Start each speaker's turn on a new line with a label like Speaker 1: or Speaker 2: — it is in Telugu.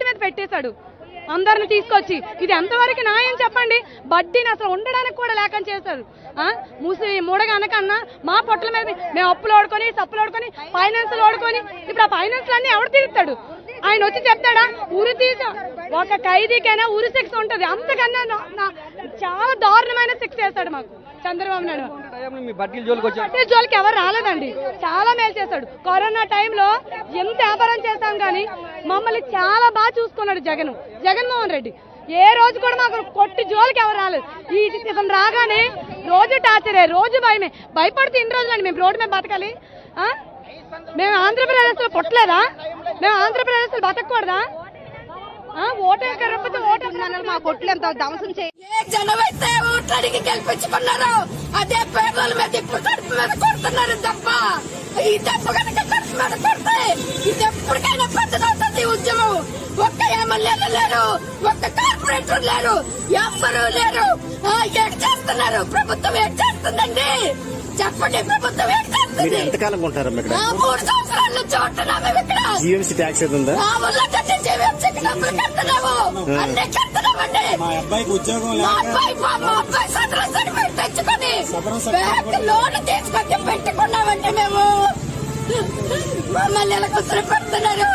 Speaker 1: రోడ్డు మీద పెట్టేశాడు. అందరిని తీసుకొచ్చి ఇది ఎంతవరకు న్యాయం చెప్పండి? బడ్డీని అసలు ఉండడానికి కూడా లేకుండా చేశారు. ఆ? మూసి మూడగా అనకన్నా మా పొట్టల మీద మేము అప్పులు ఓడుకొని సప్పులు ఓడుకొని ఫైనాన్స్ ఓడుకొని ఇప్పుడు ఆ ఫైనాన్స్ అన్ని ఎవడు తీరుతాడు ఆయన వచ్చి చెప్తాడా? ఉరి తీస. ఒక ఖైదీకైనా ఉరి శిక్ష ఉంటుంది. అంతకన్నా చాలా దారుణమైన శిక్ష చేస్తాడు మాకు చంద్రబాబు నాయుడు.
Speaker 2: టైంలో జోలికి
Speaker 1: ఎవరు రాలేదండి. చాలా మేలు చేశాడు. కరోనా టైంలో ఎంత వ్యాపారం చేస్తాం కానీ మమ్మల్ని చాలా బాగా చూసుకున్నాడు జగన్. జగన్మోహన్ రెడ్డి. ఏ రోజు కూడా మాకు కొట్టి జోలికి ఎవరు రాలేదు. ఈ ఇతను రాగానే రోజు టార్చరే రోజు భయమే. భయపడితే ఇన్ని రోజులండి మేము రోడ్డు మీద బతకాలి. మేము ఆంధ్రప్రదేశ్లో పుట్టలేదా? మేము ఆంధ్రప్రదేశ్లో బతకూడదా ఆ? ఓటు ఎక్కకపోతే ఓటు
Speaker 3: మా కొట్లు ఎంత ధ్వంసం చేయ
Speaker 4: జనమైతే ఓట్లడికి గెలిపించుకున్నారు అదే పేదల మీద ఇప్పుడు కడుపు మీద కొడుతున్నారు తప్ప ఈ దెబ్బ కనుక కడుపు మీద కొడితే ఇది ఎప్పటికైనా పెద్దదవుతుంది ఉద్యమం. ఒక్క ఎమ్మెల్యేలు లేరు ఒక్క కార్పొరేటర్ లేరు ఎవ్వరూ లేరు. ఆ, ఏం చేస్తున్నారు? ప్రభుత్వం ఏం చేస్తుందండి? చెప్పండి ప్రభుత్వం ఏం
Speaker 5: మీరు ఎంతకాలం ఉంటారమ్మా ఇక్కడ?
Speaker 4: మూడు సంవత్సరాల మేము ఇక్కడ.
Speaker 5: జిఎంసీ ట్యాక్స్ ఏది ఉందా?
Speaker 6: మా అబ్బాయికి ఉద్యోగం
Speaker 4: లోన్ తీసుకొచ్చి పెట్టుకున్నామంటే మేము. మమ్మల్ని ఎలా కుదిరి పెడుతున్నారు